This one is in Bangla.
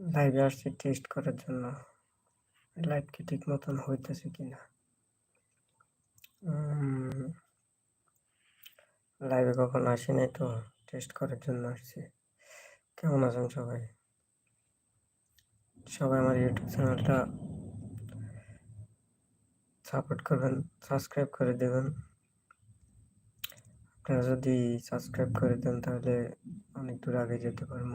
লাইভে আসছি টেস্ট করার জন্য লাইভ কি ঠিক মতন হইতেছে কিনা? লাইভে কখনো আসি নাই তো টেস্ট করার জন্য আসছি। কেমন আছেন সবাই? সবাই আমার ইউটিউব চ্যানেলটা সাপোর্ট করবেন সাবস্ক্রাইব করে দেবেন। আপনারা যদি সাবস্ক্রাইব করে দেন তাহলে অনেক দূর আগে যেতে পারব।